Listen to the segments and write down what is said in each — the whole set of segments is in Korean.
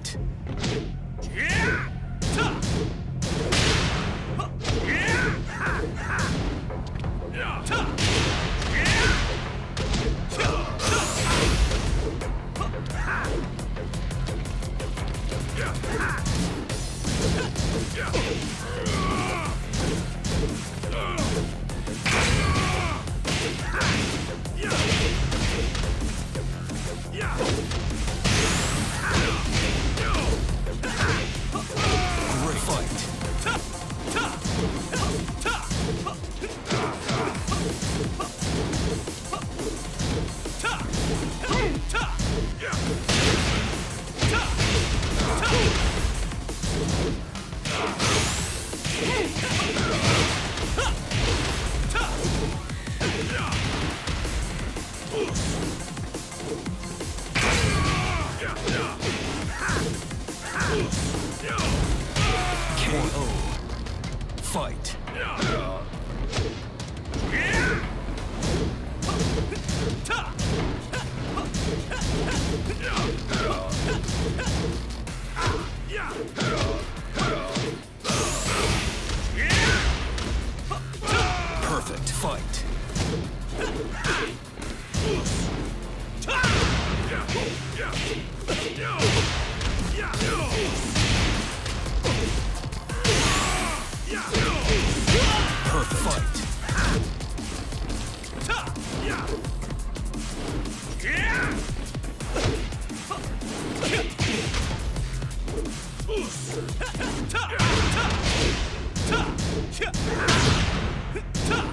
Fight. Great Fight. KO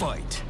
Fight.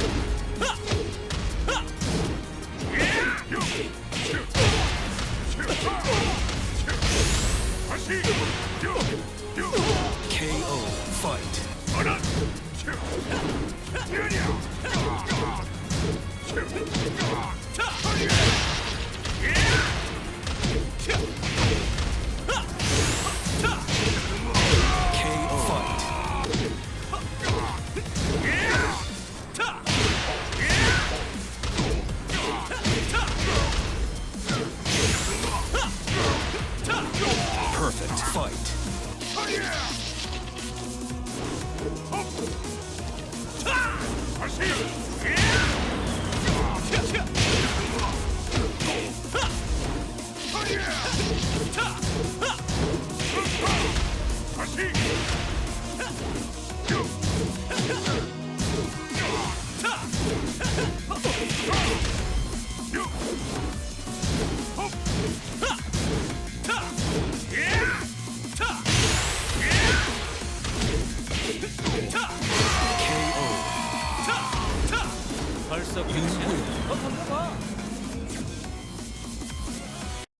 Perfect fight. I see you.